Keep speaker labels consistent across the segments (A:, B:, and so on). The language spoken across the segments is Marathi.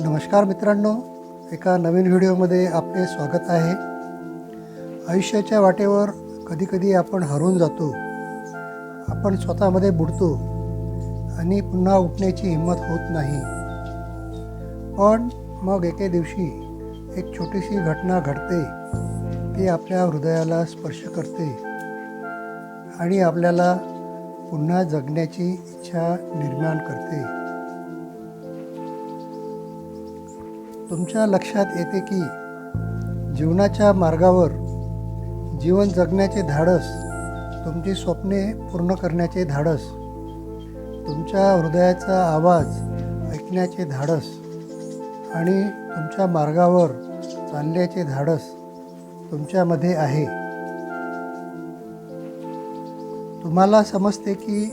A: नमस्कार मित्रांनो एका नवीन व्हिडिओमध्ये आपले स्वागत आहे. आयुष्याच्या वाटेवर कधीकधी आपण हरवून जातो आपण स्वतःमध्ये बुडतो आणि पुन्हा उठण्याची हिंमत होत नाही. पण मग एके दिवशी एक छोटीशी घटना घडते ती आपल्या हृदयाला स्पर्श करते आणि आपल्याला पुन्हा जगण्याची इच्छा निर्माण करते. तुमच्या लक्षात येते की जीवनाच्या मार्गावर जीवन जगण्याचे धाडस तुमची स्वप्ने पूर्ण करण्याचे धाडस तुमच्या हृदयाचा आवाज ऐकण्याचे धाडस आणि तुमच्या मार्गावर चालण्याचे धाडस तुमच्यामध्ये आहे. तुम्हाला समजते की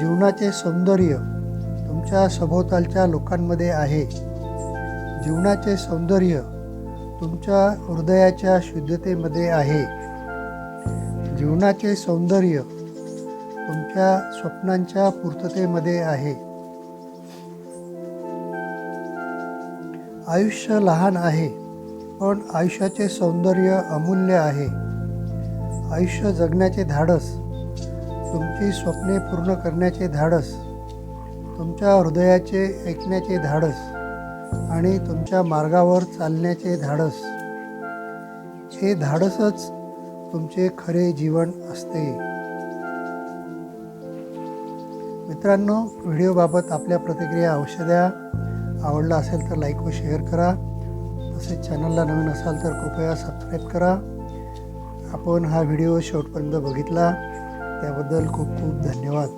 A: जीवनाचे सौंदर्य तुमच्या सभोवतालच्या लोकांमध्ये आहे. जीवनाचे सौंदर्य तुमच्या हृदयाच्या शुद्धतेमध्ये आहे. जीवनाचे सौंदर्य तुमच्या स्वप्नांच्या पूर्ततेमध्ये आहे. आयुष्य लहान आहे पण आयुष्याचे सौंदर्य अमूल्य आहे. आयुष्य जगण्याचे धाडस तुमची स्वप्ने पूर्ण करण्याचे धाडस तुमच्या हृदयाचे ऐकण्याचे धाडस आणि तुमच्या मार्गावर चालण्याचे धाडस. हे धाडसच तुमचे खरे जीवन असते. मित्रांनो व्हिडिओबाबत आपल्या प्रतिक्रिया अवश्य द्या. आवडला असेल तर लाईक व शेअर करा. तसेच चॅनलला नवीन असाल तर कृपया सबस्क्राईब करा. आपण हा व्हिडिओ शेवटपर्यंत बघितला. त्याबद्दल खूप खूप धन्यवाद.